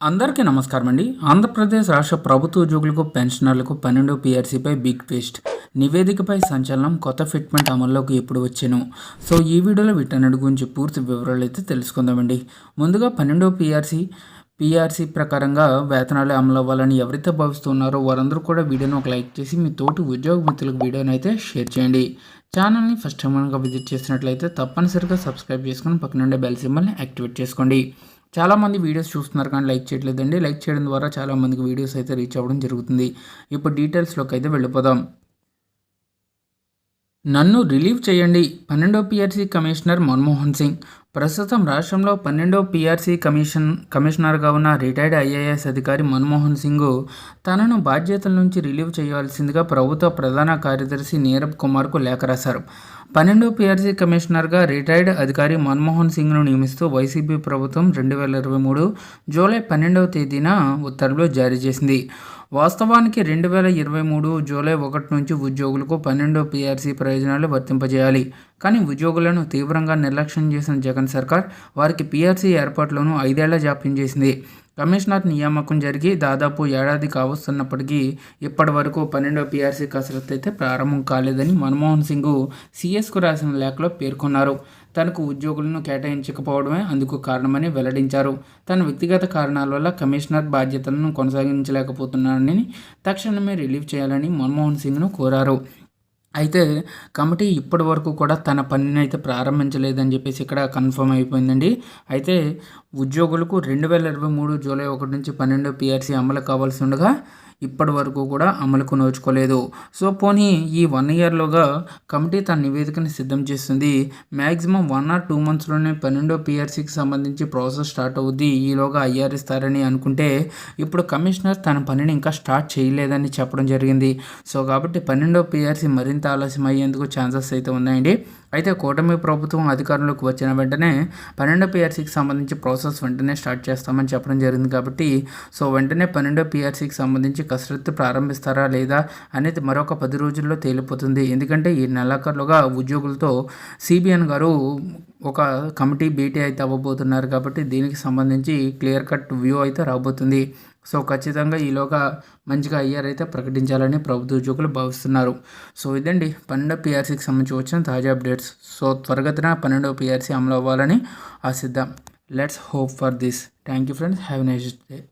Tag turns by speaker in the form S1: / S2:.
S1: అందరికీ నమస్కారం అండి ఆంధ్రప్రదేశ్ రాష్ట్ర ప్రభుత్వ ఉద్యోగులకు పెన్షనర్లకు పన్నెండు పీఆర్సీపై బిగ్ ట్విస్ట్. నివేదికపై సంచలనం కొత్త ఫిట్మెంట్ అమల్లోకి ఎప్పుడు వచ్చాను. సో ఈ వీడియోలో వీటన్నిటి గురించి పూర్తి వివరాలు అయితే తెలుసుకుందామండి. ముందుగా పన్నెండో పీఆర్సీ పీఆర్సీ ప్రకారంగా వేతనాలు అమలు అవ్వాలని ఎవరైతే భావిస్తున్నారో వారందరూ కూడా వీడియోని ఒక లైక్ చేసి మీ తోటి ఉద్యోగ మిత్రులకు వీడియోని అయితే షేర్ చేయండి. ఛానల్ని ఫస్ట్ టైం కనుక విజిట్ చేసినట్లయితే తప్పనిసరిగా సబ్స్క్రైబ్ చేసుకొని పక్కనుండే బెల్ సింబల్ని యాక్టివేట్ చేసుకోండి. చాలామంది వీడియోస్ చూస్తున్నారు కానీ లైక్ చేయట్లేదండి. లైక్ చేయడం ద్వారా చాలామందికి వీడియోస్ అయితే రీచ్ అవ్వడం జరుగుతుంది. ఇప్పుడు డీటెయిల్స్లోకి అయితే వెళ్ళిపోదాం. నన్ను రిలీవ్ చేయండి. పన్నెండో పిఆర్సీ కమిషనర్ మన్మోహన్ సింగ్. ప్రస్తుతం రాష్ట్రంలో పన్నెండో పిఆర్సీ కమిషన్ కమిషనర్గా ఉన్న రిటైర్డ్ ఐఏఎస్ అధికారి మన్మోహన్ సింగ్ తనను బాధ్యతల నుంచి రిలీవ్ చేయాల్సిందిగా ప్రభుత్వ ప్రధాన కార్యదర్శి నీరబ్ కుమార్కు లేఖ రాశారు. పన్నెండో పీఆర్సీ కమిషనర్గా రిటైర్డ్ అధికారి మన్మోహన్ సింగ్ను నియమిస్తూ వైసీపీ ప్రభుత్వం రెండు వేల ఇరవై మూడు జూలై పన్నెండవ తేదీన ఉత్తర్వులు జారీ చేసింది. వాస్తవానికి రెండు వేల ఇరవై మూడు జూలై ఒకటి నుంచి ఉద్యోగులకు పన్నెండో పీఆర్సీ ప్రయోజనాలు వర్తింపజేయాలి. కానీ ఉద్యోగులను తీవ్రంగా నిర్లక్ష్యం చేసిన జగన్ సర్కార్ వారికి పీఆర్సీ ఏర్పాట్లను ఐదేళ్ళ జాప్యం చేసింది. కమిషనర్ నియామకం జరిగి దాదాపు ఏడాది కావస్తున్నప్పటికీ ఇప్పటి వరకు పన్నెండో పీఆర్సీ కసరత్తు అయితే ప్రారంభం కాలేదని మన్మోహన్ సింగ్ సిఎస్కు రాసిన లేఖలో పేర్కొన్నారు. తనకు ఉద్యోగులను కేటాయించకపోవడమే అందుకు కారణమని వెల్లడించారు. తన వ్యక్తిగత కారణాల వల్ల కమిషనర్ బాధ్యతలను కొనసాగించలేకపోతున్నానని తక్షణమే రిలీవ్ చేయాలని మన్మోహన్ సింగ్ను కోరారు. అయితే కమిటీ ఇప్పటి వరకు కూడా తన పనిని అయితే ప్రారంభించలేదని చెప్పేసి ఇక్కడ కన్ఫర్మ్ అయిపోయిందండి. అయితే ఉద్యోగులకు రెండు వేల ఇరవై మూడు జూలై ఒకటి నుంచి పన్నెండు పిఆర్సీ అమలు కావాల్సి ఉండగా ఇప్పటి వరకు కూడా అమలుకు నోచుకోలేదు. సో పోనీ ఈ వన్ ఇయర్లోగా కమిటీ తన నివేదికను సిద్ధం చేస్తుంది. మ్యాక్సిమం వన్ ఆర్ టూ మంత్స్లోనే పన్నెండో పిఆర్సీకి సంబంధించి ప్రాసెస్ స్టార్ట్ అవుద్ది ఈలోగా ఐఆర్ ఇస్తారని అనుకుంటే ఇప్పుడు కమిషనర్ తన పనిని ఇంకా స్టార్ట్ చేయలేదని చెప్పడం జరిగింది. సో కాబట్టి పన్నెండో పిఆర్సీ మరింత ఆలస్యం అయ్యేందుకు ఛాన్సెస్ అయితే ఉన్నాయండి. అయితే కూటమి ప్రభుత్వం అధికారంలోకి వచ్చిన వెంటనే పన్నెండో పిఆర్సీకి సంబంధించి ప్రాసెస్ వెంటనే స్టార్ట్ చేస్తామని చెప్పడం జరిగింది కాబట్టి సో వెంటనే పన్నెండో పిఆర్సీకి సంబంధించి కసరత్తు ప్రారంభిస్తారా లేదా అనేది మరొక పది రోజుల్లో తేలిపోతుంది. ఎందుకంటే ఈ నెలాఖరులుగా ఉద్యోగులతో సిబిఎన్ గారు ఒక కమిటీ భేటీ అయితే అవ్వబోతున్నారు కాబట్టి దీనికి సంబంధించి క్లియర్ కట్ వ్యూ అయితే రాబోతుంది. సో ఖచ్చితంగా ఈలోగా మంచిగా అయ్యారు అయితే ప్రకటించాలని ప్రభుత్వ ఉద్యోగులు భావిస్తున్నారు. సో ఇదండి. పన్నెండో పిఆర్సీకి సంబంధించి వచ్చిన తాజా అప్డేట్స్. సో త్వరగతిన పన్నెండో పిఆర్సీ అమలు అవ్వాలని ఆశిద్దాం. Let's hope for this. Thank you friends. Have nice day.